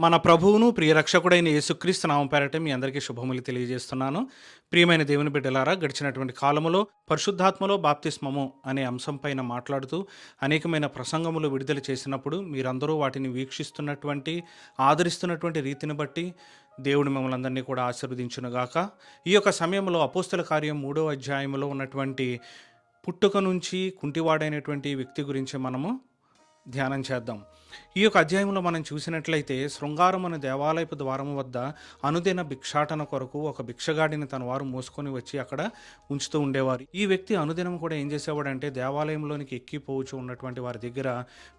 మన ప్రభువును ప్రియ రక్షకుడైన యేసుక్రీస్తు నామం పేరట మీ అందరికీ శుభములు తెలియజేస్తున్నాను. ప్రియమైన దేవుని బిడ్డలారా గడిచినటువంటి కాలములో పరిశుద్ధాత్మలో బాప్తిస్మము అనే అంశం పైన మాట్లాడుతూ అనేకమైన ప్రసంగములు విడుదల చేసినప్పుడు మీరందరూ వాటిని వీక్షిస్తున్నటువంటి ఆదరిస్తున్నటువంటి రీతిని బట్టి దేవుడు మిమ్మల్ని అందరినీ కూడా ఆశీర్వదించునుగాక. ఈ యొక్క సమయంలో అపోస్తల కార్యం మూడో అధ్యాయంలో ఉన్నటువంటి పుట్టుక నుంచి కుంటివాడైనటువంటి వ్యక్తి గురించి మనము ధ్యానం చేద్దాం. ఈ యొక్క అధ్యాయంలో మనం చూసినట్లయితే శృంగారం అనే దేవాలయపు ద్వారం వద్ద అనుదిన భిక్షాటన కొరకు ఒక భిక్షగాడిని తన వారు మోసుకొని వచ్చి అక్కడ ఉంచుతూ ఉండేవారు. ఈ వ్యక్తి అనుదినం కూడా ఏం చేసేవాడంటే దేవాలయంలోనికి ఎక్కిపోవచ్చు ఉన్నటువంటి వారి దగ్గర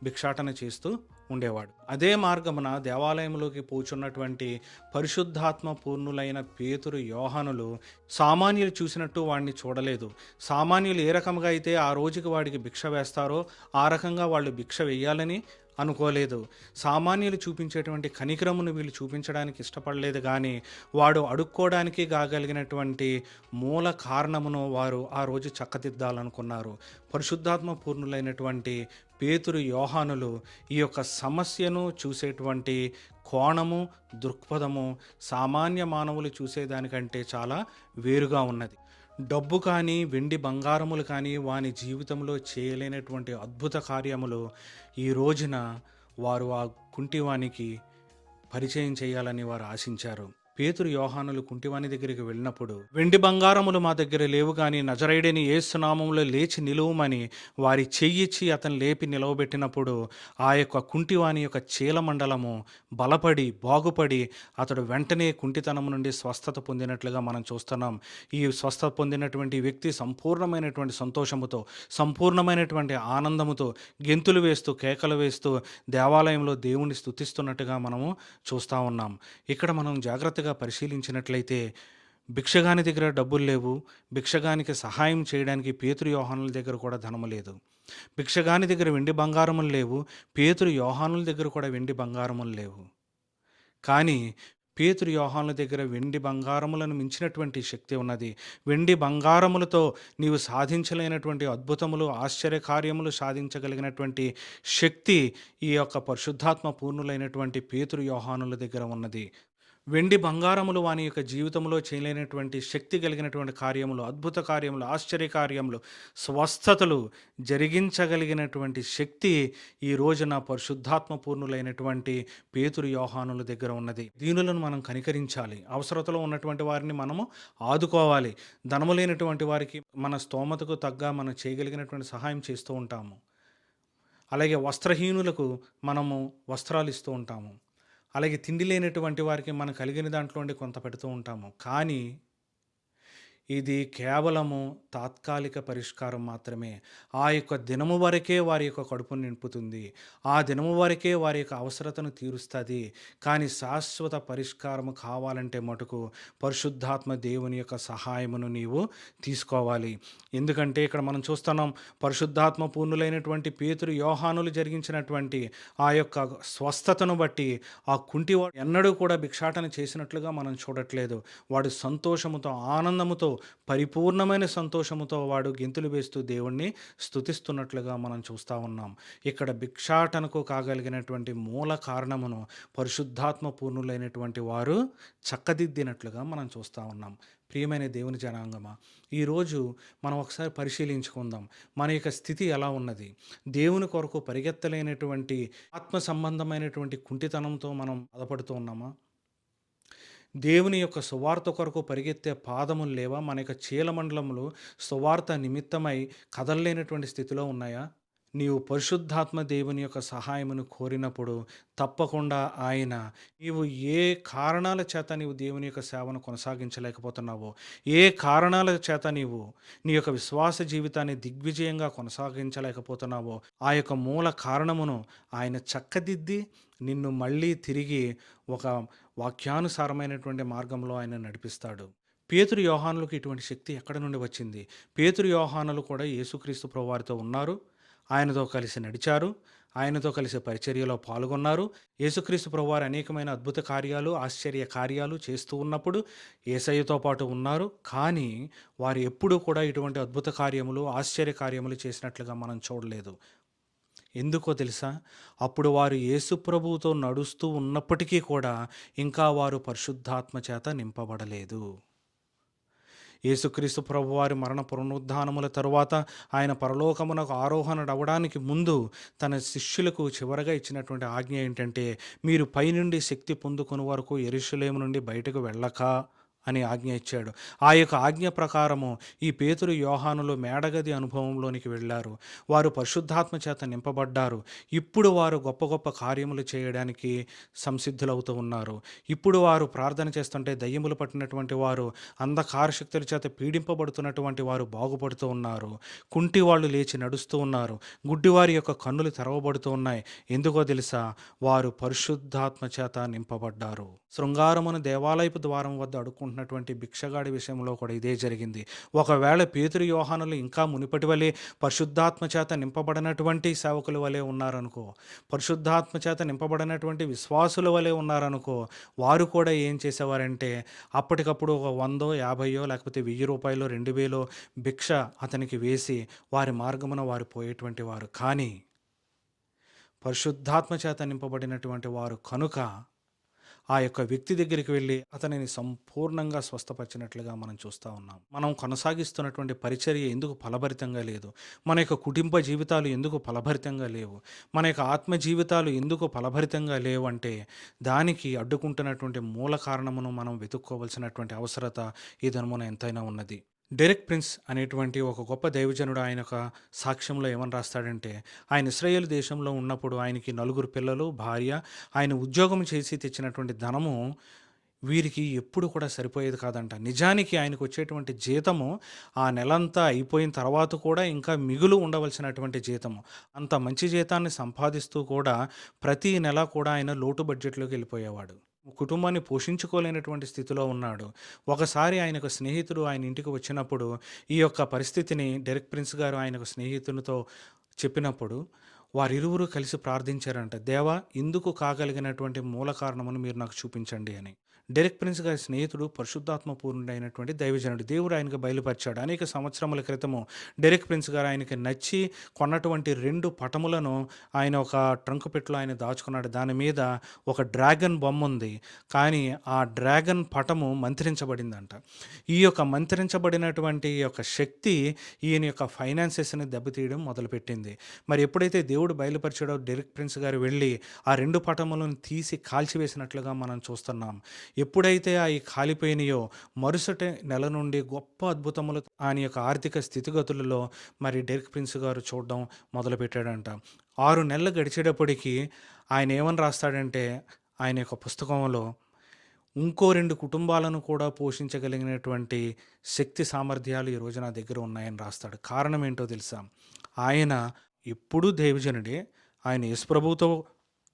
భిక్షాటన చేస్తూ ఉండేవాడు. అదే మార్గమున దేవాలయంలోకి పోచున్నటువంటి పరిశుద్ధాత్మ పూర్ణులైన పేతురు యోహానులు సామాన్యులు చూసినట్టు వాడిని చూడలేదు. సామాన్యులు ఏ రకంగా అయితే ఆ రోజుకి వాడికి భిక్ష వేస్తారో ఆ రకంగా వాళ్ళు భిక్ష వేయాలని అనుకోలేదు. సామాన్యులు చూపించేటువంటి కనికరమును వీళ్ళు చూపించడానికి ఇష్టపడలేదు కానీ వాడు అడుక్కోవడానికి కాగలిగినటువంటి మూల కారణమును వారు ఆ రోజు చక్కదిద్దాలనుకున్నారు. పరిశుద్ధాత్మ పూర్ణులైనటువంటి పేతురు యోహానులు ఈ యొక్క సమస్యను చూసేటువంటి కోణము దృక్పథము సామాన్య మానవులు చూసేదానికంటే చాలా వేరుగా ఉన్నది. డబ్బు కానీ వెండి బంగారములు కానీ వాని జీవితంలో చేయలేనటువంటి అద్భుత కార్యములు ఈ రోజున వారు ఆ కుంటివానికి పరిచయం చేయాలని వారు ఆశించారు. పేతురు యోహానులు కుంటివాని దగ్గరికి వెళ్ళినప్పుడు వెండి బంగారములు మా దగ్గర లేవు కానీ నజరైడని ఏసునామంలో లేచి నిలువమని వారి చెయ్యిచ్చి అతను లేపి నిలవబెట్టినప్పుడు ఆ యొక్క కుంటివాని యొక్క చీలమండలము బలపడి బాగుపడి అతడు వెంటనే కుంటితనం నుండి స్వస్థత పొందినట్లుగా మనం చూస్తున్నాం. ఈ స్వస్థత పొందినటువంటి వ్యక్తి సంపూర్ణమైనటువంటి సంతోషముతో సంపూర్ణమైనటువంటి ఆనందముతో గెంతులు వేస్తూ కేకలు వేస్తూ దేవాలయంలో దేవుణ్ణి స్థుతిస్తున్నట్టుగా మనము చూస్తూ ఉన్నాం. ఇక్కడ మనం జాగ్రత్తగా పరిశీలించినట్లయితే భిక్షగాని దగ్గర డబ్బులు లేవు. భిక్షగానికి సహాయం చేయడానికి పేతురు యోహానుల దగ్గర కూడా ధనము లేదు. భిక్షగాని దగ్గర వెండి బంగారములు లేవు. పేతురు యోహానుల దగ్గర కూడా వెండి బంగారములు లేవు. కానీ పేతురు యోహానుల దగ్గర వెండి బంగారములను మించినటువంటి శక్తి ఉన్నది. వెండి బంగారములతో నీవు సాధించలేనటువంటి అద్భుతములు ఆశ్చర్యకార్యములు సాధించగలిగినటువంటి శక్తి ఈ యొక్క పరిశుద్ధాత్మ పూర్ణులైనటువంటి పేతురు యోహానుల దగ్గర ఉన్నది. వెండి బంగారములు వాని యొక్క జీవితంలో చేయలేనటువంటి శక్తి కలిగినటువంటి కార్యములు అద్భుత కార్యములు ఆశ్చర్య కార్యములు స్వస్థతలు జరిగించగలిగినటువంటి శక్తి ఈ రోజున పరిశుద్ధాత్మ పూర్ణులైనటువంటి పేతురు యోహానుల దగ్గర ఉన్నది. దీనులను మనం కనికరించాలి. అవసరతలో ఉన్నటువంటి వారిని మనము ఆదుకోవాలి. ధనము లేనటువంటి వారికి మన స్తోమతకు తగ్గ మనం చేయగలిగినటువంటి సహాయం చేస్తూ ఉంటాము. అలాగే వస్త్రహీనులకు మనము వస్త్రాలు ఇస్తూ ఉంటాము. అలాగే తిండి లేనటువంటి వారికి మనం కలిగిన దాంట్లో కొంత పెడుతూ ఉంటాము. కానీ ఇది కేవలము తాత్కాలిక పరిష్కారం మాత్రమే. ఆ యొక్క దినము వరకే వారి యొక్క కడుపును నింపుతుంది. ఆ దినము వరకే వారి యొక్క అవసరతను తీరుస్తుంది. కానీ శాశ్వత పరిష్కారము కావాలంటే మటుకు పరిశుద్ధాత్మ దేవుని యొక్క సహాయమును నీవు తీసుకోవాలి. ఎందుకంటే ఇక్కడ మనం చూస్తున్నాం పరిశుద్ధాత్మ పూర్ణులైనటువంటి పేతురు యోహానులు జరిగించినటువంటి ఆ యొక్క స్వస్థతను బట్టి ఆ కుంటివాడు ఎన్నడూ కూడా భిక్షాటన చేసినట్లుగా మనం చూడట్లేదు. వాడు సంతోషముతో ఆనందముతో పరిపూర్ణమైన సంతోషముతో వాడు గెంతులు వేస్తూ దేవుణ్ణి స్థుతిస్తున్నట్లుగా మనం చూస్తూ ఉన్నాం. ఇక్కడ భిక్షాటనకు కాగలిగినటువంటి మూల కారణమును పరిశుద్ధాత్మ పూర్ణులైనటువంటి వారు చక్కదిద్దినట్లుగా మనం చూస్తూ ఉన్నాం. ప్రియమైన దేవుని జనాంగమా ఈరోజు మనం ఒకసారి పరిశీలించుకుందాం. మన యొక్క స్థితి ఎలా ఉన్నది? దేవుని కొరకు పరిగెత్తలేనటువంటి ఆత్మ సంబంధమైనటువంటి కుంటితనంతో మనం బాధపడుతూ ఉన్నామా? దేవుని యొక్క సువార్త కొరకు పరిగెత్తే పాదములు లేవా? మన యొక్క చీలమండలములు సువార్త నిమిత్తమై కదలలేనటువంటి స్థితిలో ఉన్నాయా? నీవు పరిశుద్ధాత్మ దేవుని యొక్క సహాయమును కోరినప్పుడు తప్పకుండా ఆయన నీవు ఏ కారణాల చేత నీవు దేవుని యొక్క సేవను కొనసాగించలేకపోతున్నావో ఏ కారణాల చేత నీవు నీ యొక్క విశ్వాస జీవితాన్ని దిగ్విజయంగా కొనసాగించలేకపోతున్నావో ఆ యొక్క మూల కారణమును ఆయన చక్కదిద్ది నిన్ను మళ్ళీ తిరిగి ఒక వాక్యానుసారమైనటువంటి మార్గంలో ఆయన నడిపిస్తాడు. పేతురు యోహానులకు ఇటువంటి శక్తి ఎక్కడ నుండి వచ్చింది? పేతురు యోహానులు కూడా యేసుక్రీస్తు ప్రభువారితో ఉన్నారు. ఆయనతో కలిసి నడిచారు. ఆయనతో కలిసి పరిచర్యలో పాల్గొన్నారు. యేసుక్రీస్తు ప్రభువారు అనేకమైన అద్భుత కార్యాలు ఆశ్చర్య కార్యాలు చేస్తూ ఉన్నప్పుడు ఏసయ్యతో పాటు ఉన్నారు. కానీ వారు ఎప్పుడూ కూడా ఇటువంటి అద్భుత కార్యములు ఆశ్చర్య కార్యములు చేసినట్లుగా మనం చూడలేదు. ఎందుకో తెలుసా? అప్పుడు వారు యేసు ప్రభువుతో నడుస్తూ ఉన్నప్పటికీ కూడా ఇంకా వారు పరిశుద్ధాత్మ చేత నింపబడలేదు. యేసుక్రీస్తు ప్రభువారి మరణ పునరుద్ధానముల తరువాత ఆయన పరలోకమునకు ఆరోహణడవడానికి ముందు తన శిష్యులకు చివరగా ఇచ్చినటువంటి ఆజ్ఞ ఏంటంటే మీరు పైనుండి శక్తి పొందుకుని వరకు ఎరుషులేము నుండి బయటకు వెళ్ళక. అని ఆజ్ఞ ఇచ్చాడు. ఆ యొక్క ఆజ్ఞ ప్రకారము ఈ పేతురు యోహానులు మేడగది అనుభవంలోనికి వెళ్ళారు. వారు పరిశుద్ధాత్మ చేత నింపబడ్డారు. ఇప్పుడు వారు గొప్ప గొప్ప కార్యములు చేయడానికి సంసిద్ధులవుతూ ఉన్నారు. ఇప్పుడు వారు ప్రార్థన చేస్తుంటే దయ్యములు పట్టినటువంటి వారు అంధకార శక్తుల చేత పీడింపబడుతున్నటువంటి వారు బాగుపడుతూ ఉన్నారు. కుంటి వాళ్ళు లేచి నడుస్తూ ఉన్నారు. గుడ్డివారి యొక్క కన్నులు తెరవబడుతూ ఉన్నాయి. ఎందుకో తెలుసా? వారు పరిశుద్ధాత్మ చేత నింపబడ్డారు. శృంగారమును దేవాలయపు ద్వారం వద్ద అనుకుంటున్నటువంటి భిక్షగాడి విషయంలో కూడా ఇదే జరిగింది. ఒకవేళ పేతురు యోహానులు ఇంకా మునిపటి వలె పరిశుద్ధాత్మ చేత నింపబడినటువంటి సేవకుల వలె ఉన్నారనుకో పరిశుద్ధాత్మ చేత నింపబడినటువంటి విశ్వాసుల వలె ఉన్నారనుకో వారు కూడా ఏం చేసేవారంటే అప్పటికప్పుడు ఒక వందో యాభైయో లేకపోతే వెయ్యి రూపాయలు రెండు వేలో భిక్ష అతనికి వేసి వారి మార్గమున వారు పోయేటువంటి వారు. కానీ పరిశుద్ధాత్మ చేత నింపబడినటువంటి వారు కనుక ఆ యొక్క వ్యక్తి దగ్గరికి వెళ్ళి అతనిని సంపూర్ణంగా స్వస్థపరిచినట్లుగా మనం చూస్తూ ఉన్నాం. మనం కొనసాగిస్తున్నటువంటి పరిచర్య ఎందుకు ఫలభరితంగా లేదు? మన యొక్క కుటుంబ జీవితాలు ఎందుకు ఫలభరితంగా లేవు? మన యొక్క ఆత్మ జీవితాలు ఎందుకు ఫలభరితంగా లేవు అంటే దానికి అడ్డుకుంటున్నటువంటి మూల కారణమును మనం వెతుక్కోవలసినటువంటి అవసరత ఈ ధర్మన ఎంతైనా ఉన్నది. డెరెక్ ప్రిన్స్ అనేటువంటి ఒక గొప్ప దైవజనుడు ఆయన ఒక సాక్ష్యంలో ఏమని రాస్తాడంటే ఆయన ఇస్రాయేల్ దేశంలో ఉన్నప్పుడు ఆయనకి నలుగురు పిల్లలు భార్య ఆయన ఉద్యోగం చేసి తెచ్చినటువంటి ధనము వీరికి ఎప్పుడు కూడా సరిపోయేది కాదంట. నిజానికి ఆయనకు వచ్చేటువంటి జీతము ఆ నెలంతా అయిపోయిన తర్వాత కూడా ఇంకా మిగులు ఉండవలసినటువంటి జీతము. అంత మంచి జీతాన్ని సంపాదిస్తూ కూడా ప్రతి నెల కూడా ఆయన లోటు బడ్జెట్లోకి వెళ్ళిపోయేవాడు. కుటుంబాన్ని పోషించుకోలేనటువంటి స్థితిలో ఉన్నాడు. ఒకసారి ఆయనకు స్నేహితుడు ఆయన ఇంటికి వచ్చినప్పుడు ఈ యొక్క పరిస్థితిని డెరిక్ ప్రిన్స్ గారు ఆయనకు స్నేహితునితో చెప్పినప్పుడు వారిరువురు కలిసి ప్రార్థించారంట దేవా ఇందుకు కాగలిగినటువంటి మూల కారణమును మీరు నాకు చూపించండి అని. డెరెక్ ప్రిన్స్ గారి స్నేహితుడు పరిశుద్ధాత్మ పూర్ణుడైనటువంటి దైవజనుడు. దేవుడు ఆయనకు బయలుపరిచాడు. అనేక సంవత్సరముల క్రితము డెరెక్ ప్రిన్స్ గారు ఆయనకి నచ్చి కొన్నటువంటి రెండు పటములను ఆయన ఒక ట్రంక్ పెట్టులో ఆయన దాచుకున్నాడు. దాని మీద ఒక డ్రాగన్ బొమ్మ ఉంది. కానీ ఆ డ్రాగన్ పటము మంత్రించబడిందంట. ఈ యొక్క మంత్రించబడినటువంటి యొక్క శక్తి ఈయన యొక్క ఫైనాన్సెస్ని దెబ్బతీయడం మొదలుపెట్టింది. మరి ఎప్పుడైతే దేవుడు బయలుపరిచాడో డెరెక్ ప్రిన్స్ గారు వెళ్ళి ఆ రెండు పటములను తీసి కాల్చివేసినట్లుగా మనం చూస్తున్నాం. ఎప్పుడైతే అవి కాలిపోయినాయో మరుసటి నెల నుండి గొప్ప అద్భుతములు ఆయన యొక్క ఆర్థిక స్థితిగతులలో మరి డెరిక్ ప్రిన్స్ గారు చూడడం మొదలుపెట్టాడంట. ఆరు నెలలు గడిచేటప్పటికి ఆయన ఏమని రాస్తాడంటే ఆయన యొక్క పుస్తకంలో ఇంకో రెండు కుటుంబాలను కూడా పోషించగలిగినటువంటి శక్తి సామర్థ్యాలు ఈరోజు నా దగ్గర ఉన్నాయని రాస్తాడు. కారణం ఏంటో తెలుసా? ఆయన ఎప్పుడూ దైవజనుడే. ఆయన యేసుప్రభువుతో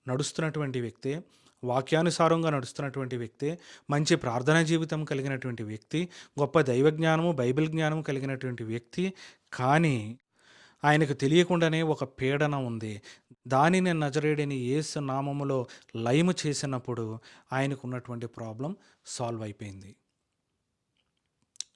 నడుస్తున్నటువంటి వ్యక్తే. వాక్యానుసారంగా నడుస్తున్నటువంటి వ్యక్తి మంచి ప్రార్థనా జీవితం కలిగినటువంటి వ్యక్తి గొప్ప దైవ జ్ఞానము బైబిల్ జ్ఞానము కలిగినటువంటి వ్యక్తి కానీ ఆయనకు తెలియకుండానే ఒక పీడన ఉంది. దానిని నజరేడిని యేసు నామములో లయము చేసినప్పుడు ఆయనకు ఉన్నటువంటి ప్రాబ్లం సాల్వ్ అయిపోయింది.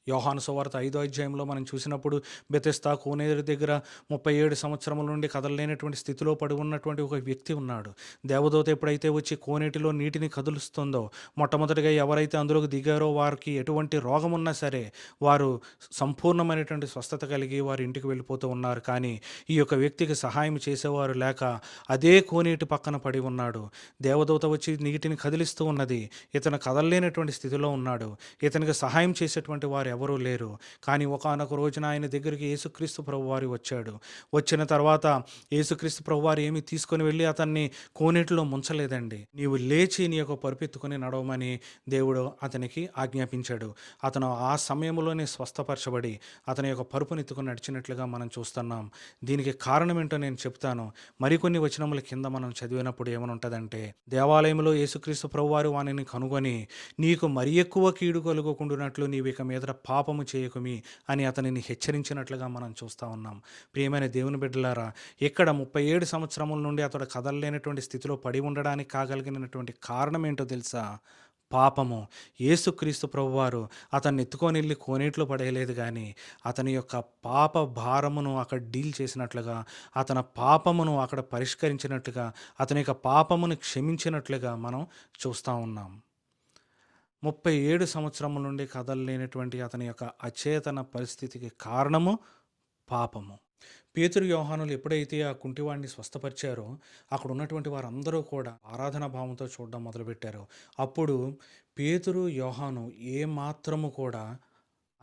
యోహాను సువార్త ఐదో అధ్యాయంలో మనం చూసినప్పుడు బెతెస్తా కోనేరు దగ్గర ముప్పై ఏడు సంవత్సరముల నుండి కదలలేనటువంటి స్థితిలో పడి ఉన్నటువంటి ఒక వ్యక్తి ఉన్నాడు. దేవదూత ఎప్పుడైతే వచ్చి కోనేటిలో నీటిని కదులుస్తుందో మొట్టమొదటిగా ఎవరైతే అందులోకి దిగారో వారికి ఎటువంటి రోగం ఉన్నా సరే వారు సంపూర్ణమైనటువంటి స్వస్థత కలిగి వారి ఇంటికి వెళ్ళిపోతూ ఉన్నారు. కానీ ఈ యొక్క వ్యక్తికి సహాయం చేసేవారు లేక అదే కోనేటి పక్కన పడి ఉన్నాడు. దేవదూత వచ్చి నీటిని కదిలిస్తూ ఉన్నది. ఇతను కదలలేనటువంటి స్థితిలో ఉన్నాడు. ఇతనికి సహాయం చేసేటువంటి వారు ఎవరూ లేరు. కానీ ఒకానొక రోజున ఆయన దగ్గరికి యేసుక్రీస్తు ప్రభువారి వచ్చాడు. వచ్చిన తర్వాత యేసుక్రీస్తు ప్రభువారు ఏమి తీసుకొని వెళ్ళి అతన్ని కోనేటిలో ముంచలేదండి. నీవు లేచి నీ యొక్క పరిపెత్తుకొని నడవమని దేవుడు అతనికి ఆజ్ఞాపించాడు. అతను ఆ సమయంలోనే స్వస్థపరచబడి అతని యొక్క పరుపునెత్తుకొని నడిచినట్లుగా మనం చూస్తున్నాం. దీనికి కారణం ఏంటో నేను చెప్తాను. మరికొన్ని వచనముల కింద మనం చదివినప్పుడు ఏమని ఉంటుందంటే దేవాలయంలో యేసుక్రీస్తు ప్రభువారు వానిని కనుగొని నీకు మరి ఎక్కువ కీడు కలుగుకుండునట్లు నీవు ఇక మీద పాపము చేయకుమి అని అతనిని హెచ్చరించినట్లుగా మనం చూస్తూ ఉన్నాం. ప్రియమైన దేవుని బిడ్డలారా ఇక్కడ ముప్పై ఏడు సంవత్సరముల నుండి అతడు కదలలేనటువంటి స్థితిలో పడి ఉండడానికి కాగలిగినటువంటి కారణం ఏంటో తెలుసా? పాపము. యేసుక్రీస్తు ప్రభువారు అతన్ని ఎత్తుకొని వెళ్ళి కోనేట్లో పడేయలేదు కానీ అతని యొక్క పాప భారమును అక్కడ డీల్ చేసినట్లుగా అతని పాపమును అక్కడ పరిష్కరించినట్లుగా అతని యొక్క పాపమును క్షమించినట్లుగా మనం చూస్తూ ఉన్నాం. ముప్పై ఏడు సంవత్సరముల నుండి కదలలేనటువంటి అతని యొక్క అచేతన పరిస్థితికి కారణము పాపము. పేతురు వ్యవహానులు ఎప్పుడైతే ఆ కుంటివాడిని స్వస్థపరిచారో అక్కడ ఉన్నటువంటి వారందరూ కూడా ఆరాధన భావంతో చూడడం మొదలుపెట్టారు. అప్పుడు పేతురు యోహాను ఏ మాత్రము కూడా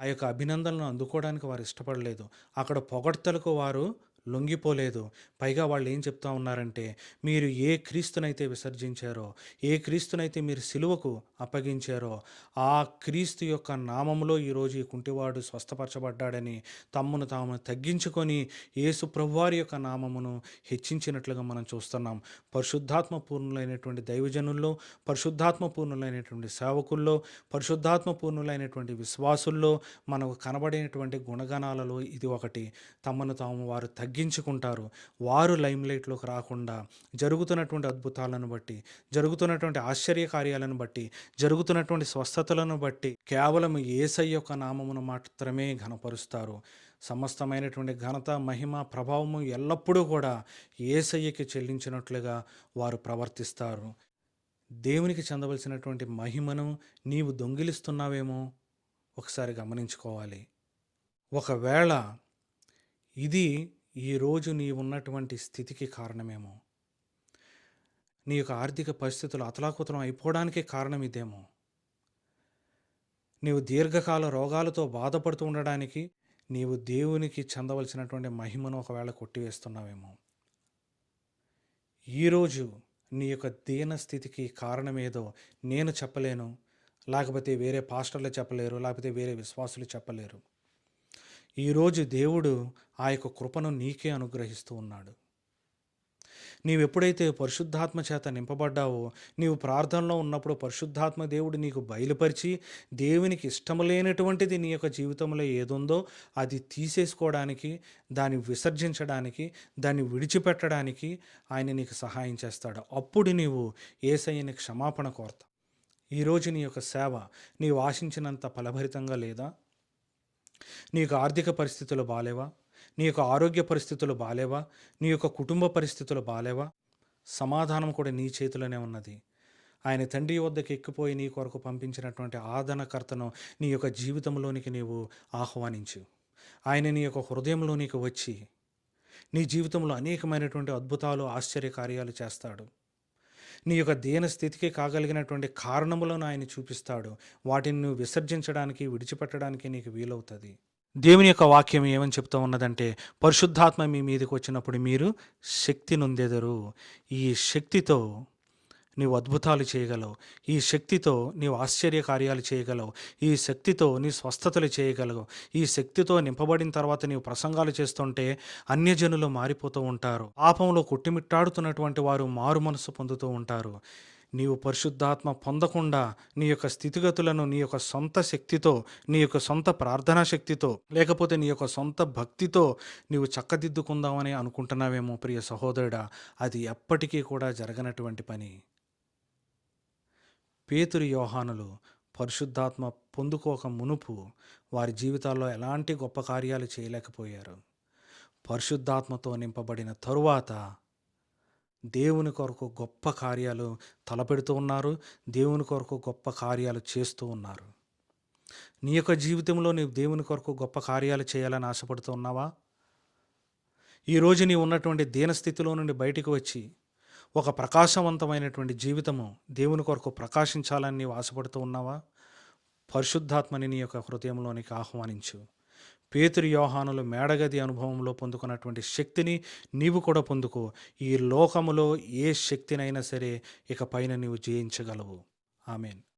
ఆ యొక్క అభినందనలను అందుకోవడానికి వారు ఇష్టపడలేదు. అక్కడ పొగడ్తలకు వారు లొంగిపోలేదు. పైగా వాళ్ళు ఏం చెప్తా ఉన్నారంటే మీరు ఏ క్రీస్తునైతే విసర్జించారో ఏ క్రీస్తునైతే మీరు సిలువకు అప్పగించారో ఆ క్రీస్తు యొక్క నామములో ఈరోజు ఈ కుంటివాడు స్వస్థపరచబడ్డాడని తమ్మును తాము తగ్గించుకొని యేసు ప్రభువారి యొక్క నామమును హెచ్చించినట్లుగా మనం చూస్తున్నాం. పరిశుద్ధాత్మ పూర్ణులైనటువంటి దైవజనుల్లో పరిశుద్ధాత్మ పూర్ణులైనటువంటి సేవకుల్లో పరిశుద్ధాత్మ పూర్ణులైనటువంటి విశ్వాసుల్లో మనకు కనబడేటువంటి గుణగణాలలో ఇది ఒకటి. తమను తాము వారు తగ్గి తగ్గించుకుంటారు. వారు లైమ్లైట్లోకి రాకుండా జరుగుతున్నటువంటి అద్భుతాలను బట్టి జరుగుతున్నటువంటి ఆశ్చర్య కార్యాలను బట్టి జరుగుతున్నటువంటి స్వస్థతలను బట్టి కేవలం ఏసై యొక్క నామమును మాత్రమే ఘనపరుస్తారు. సమస్తమైనటువంటి ఘనత మహిమ ప్రభావము ఎల్లప్పుడూ కూడా ఏసయ్యకి చెల్లించినట్లుగా వారు ప్రవర్తిస్తారు. దేవునికి చెందవలసినటువంటి మహిమను నీవు దొంగిలిస్తున్నావేమో ఒకసారి గమనించుకోవాలి. ఒకవేళ ఇది ఈరోజు నీ ఉన్నటువంటి స్థితికి కారణమేమో. నీ యొక్క ఆర్థిక పరిస్థితులు అతలాకుతలం అయిపోవడానికే కారణం ఇదేమో. నీవు దీర్ఘకాల రోగాలతో బాధపడుతూ ఉండడానికి నీవు దేవునికి చెందవలసినటువంటి మహిమను ఒకవేళ కొట్టివేస్తున్నావేమో. ఈరోజు నీ యొక్క దీన స్థితికి కారణమేదో నేను చెప్పలేను. లేకపోతే వేరే పాస్టర్లు చెప్పలేరు. లేకపోతే వేరే విశ్వాసులు చెప్పలేరు. ఈరోజు దేవుడు ఆ యొక్క కృపను నీకే అనుగ్రహిస్తూ ఉన్నాడు. నీవు ఎప్పుడైతే పరిశుద్ధాత్మ చేత నింపబడ్డావో నీవు ప్రార్థనలో ఉన్నప్పుడు పరిశుద్ధాత్మ దేవుడు నీకు బయలుపరిచి దేవునికి ఇష్టం లేనటువంటిది నీ యొక్క జీవితంలో ఏదుందో అది తీసేసుకోవడానికి దాన్ని విసర్జించడానికి దాన్ని విడిచిపెట్టడానికి ఆయన నీకు సహాయం చేస్తాడు. అప్పుడు నీవు ఏసయ్యని క్షమాపణ కోరతావు. ఈరోజు నీ యొక్క సేవ నీవు ఆశించినంత ఫలభరితంగా లేదా? నీ యొక్క ఆర్థిక పరిస్థితులు బాలేవా? నీ యొక్క ఆరోగ్య పరిస్థితులు బాలేవా? నీ యొక్క కుటుంబ పరిస్థితులు బాలేవా? సమాధానం కూడా నీ చేతిలోనే ఉన్నది. ఆయన తండ్రి వద్దకు ఎక్కిపోయి నీ కొరకు పంపించినటువంటి ఆదరణకర్తను నీ యొక్క జీవితంలోనికి నీవు ఆహ్వానించు. ఆయన నీ యొక్క హృదయంలోనికి వచ్చి నీ జీవితంలో అనేకమైనటువంటి అద్భుతాలు ఆశ్చర్య కార్యాలు చేస్తాడు. నీ యొక్క దీన స్థితికి కాగలిగినటువంటి కారణములను ఆయన చూపిస్తాడు. వాటిని నువ్వు విసర్జించడానికి విడిచిపెట్టడానికి నీకు వీలవుతుంది. దేవుని యొక్క వాక్యం ఏమని చెప్తూ ఉన్నదంటే పరిశుద్ధాత్మ మీ మీదకి వచ్చినప్పుడు మీరు శక్తి నొందెదరు. ఈ శక్తితో నీవు అద్భుతాలు చేయగలవు. ఈ శక్తితో నీవు ఆశ్చర్య కార్యాలు చేయగలవు. ఈ శక్తితో నీ స్వస్థతలు చేయగలవు. ఈ శక్తితో నింపబడిన తర్వాత నీవు ప్రసంగాలు చేస్తుంటే అన్యజనులు మారిపోతూ ఉంటారు. పాపంలో కొట్టిమిట్టాడుతున్నటువంటి వారు మారు మనసు పొందుతూ ఉంటారు. నీవు పరిశుద్ధాత్మ పొందకుండా నీ యొక్క స్థితిగతులను నీ యొక్క సొంత శక్తితో నీ యొక్క సొంత ప్రార్థనా శక్తితో లేకపోతే నీ యొక్క సొంత భక్తితో నీవు చక్కదిద్దుకుందామని అనుకుంటున్నావేమో ప్రియ సహోదరుడా. అది ఎప్పటికీ కూడా జరగనటువంటి పని. పేతురు యోహానులు పరిశుద్ధాత్మ పొందుకోక మునుపు వారి జీవితాల్లో ఎలాంటి గొప్ప కార్యాలు చేయలేకపోయారు. పరిశుద్ధాత్మతో నింపబడిన తరువాత దేవుని కొరకు గొప్ప కార్యాలు తలపెడుతూ ఉన్నారు దేవుని కొరకు గొప్ప కార్యాలు చేస్తూ ఉన్నారు. నీ యొక్క జీవితంలో నీవు దేవుని కొరకు గొప్ప కార్యాలు చేయాలని ఆశపడుతూ ఉన్నావా? ఈరోజు నీవు ఉన్నటువంటి దీనస్థితిలో నుండి బయటికి వచ్చి ఒక ప్రకాశవంతమైనటువంటి జీవితము దేవుని కొరకు ప్రకాశించాలని నీవు ఆశపడుతూ ఉన్నావా? పరిశుద్ధాత్మని నీ యొక్క హృదయంలోనికి ఆహ్వానించు. పేతురు యోహానులు మేడగది అనుభవంలో పొందుకున్నటువంటి శక్తిని నీవు కూడా పొందుకో. ఈ లోకములో ఏ శక్తినైనా సరే ఇక పైన నీవు జయించగలవు. ఆమెన్.